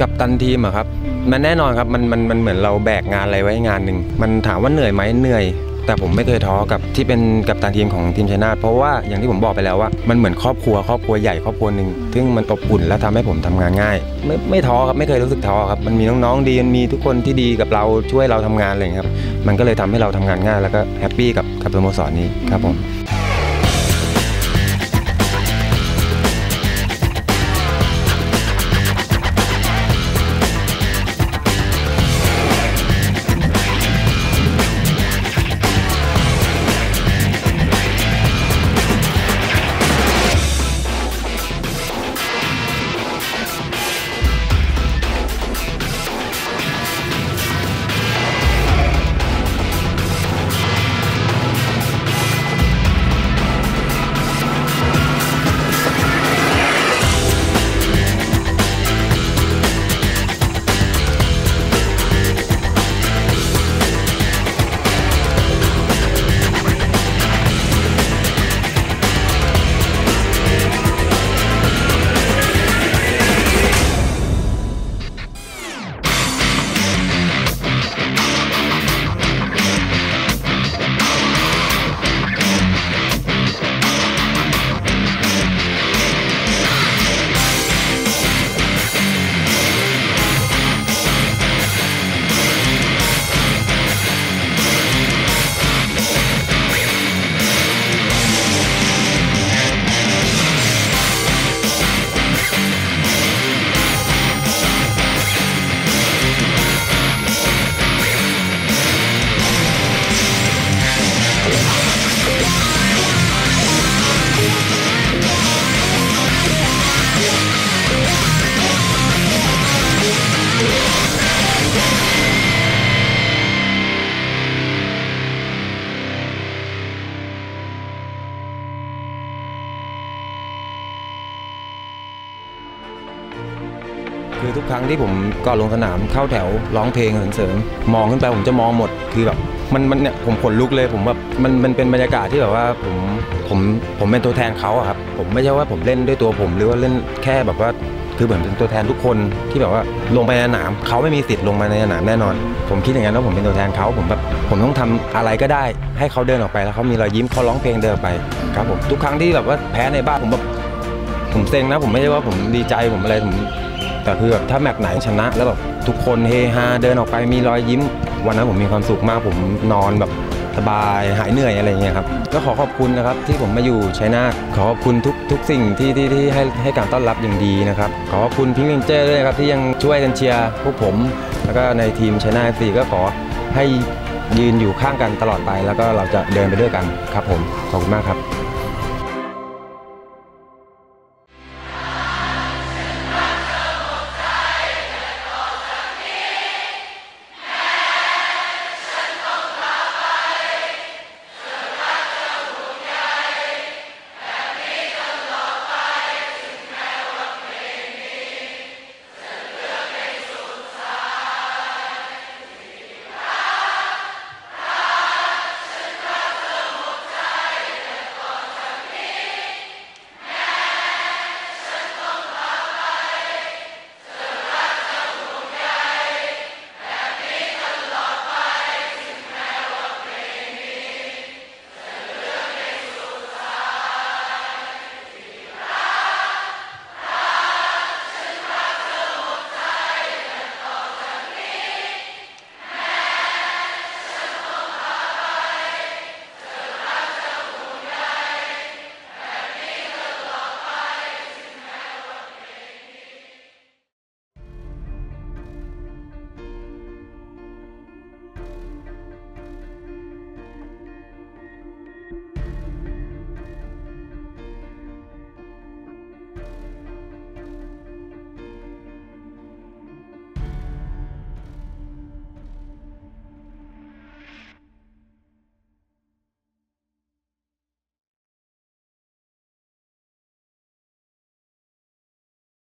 กับตันทีมอะครับ มันแน่นอนครับมันมันมันเหมือนเราแบกงานอะไรไว้งานหนึ่งมันถามว่าเหนื่อยไหมเหนื่อย แต่ผมไม่เคยท้อกับที่เป็นกัปตันทีมของทีมชัยนาทเพราะว่าอย่างที่ผมบอกไปแล้วว่า มันเหมือนครอบครัวครอบครัวใหญ่ครอบครัวหนึ่งซึ่งมันอบอุ่นและทำให้ผมทำงานง่าย ไม่ไม่ท้อครับไม่เคยรู้สึกท้อครับมันมีน้องๆดีมันมีทุกคนที่ดีกับเราช่วยเราทำงานอะไรอย่างเงี้ยครับ มันก็เลยทำให้เราทำงานง่าย แล้วก็แฮปปี้กับกับสโมสรนี้ครับผม คือทุกครั้งที่ผมก่อนลงสนามเข้าแถวร้องเพลงเสริมๆมองขึ้นไปผมจะมองหมดคือแบบมันมันเนี่ยผมขนลุกเลยผมแบบมันมันเป็นบรรยากาศที่แบบว่าผมผมผมเป็นตัวแทนเขาอะครับผมไม่ใช่ว่าผมเล่นด้วยตัวผม หรือว่าเล่นแค่แบบว่าคือเหมือนเป็นตัวแทนทุกคนที่แบบว่าลงไปในสนามเขาไม่มีสิทธิ์ลงมาในสนามแน่นอน ผมคิดอย่างนั้นว่าผมเป็นตัวแทนเขาผมแบบผมต้องทำอะไรก็ได้ ให้เขาเดินออกไปแล้วเขามีรอยยิ้มเขาร้องเพลงเดินไปครับผมทุกครั้งที่แบบว่าแพ้ในบ้านผมแบบผมเซ็งนะผมไม่ใช่ว่าผมดีใจผมอะไรผม แต่คือแบบถ้าแมตช์ไหนชนะ แล้วแบบทุกคนเฮฮาเดินออกไปมีรอยยิ้ม วันนั้นผมมีความสุขมากผมนอนแบบสบายหายเหนื่อยอะไรเงี้ยครับก็ขอขอบคุณนะครับที่ผมมาอยู่ชัยนาทขอขอบคุณทุกทุกสิ่งที่ที่ที่ให้ให้การต้อนรับอย่างดีนะครับขอขอบคุณพิงค์เรนเจอร์ด้วยครับที่ยังช่วยกันเชียร์พวกผม แล้วก็ในทีมชัยนาทสี่ก็ขอให้ยืนอยู่ข้างกันตลอดไป แล้วก็เราจะเดินไปด้วยกันครับผมขอบคุณมากครับ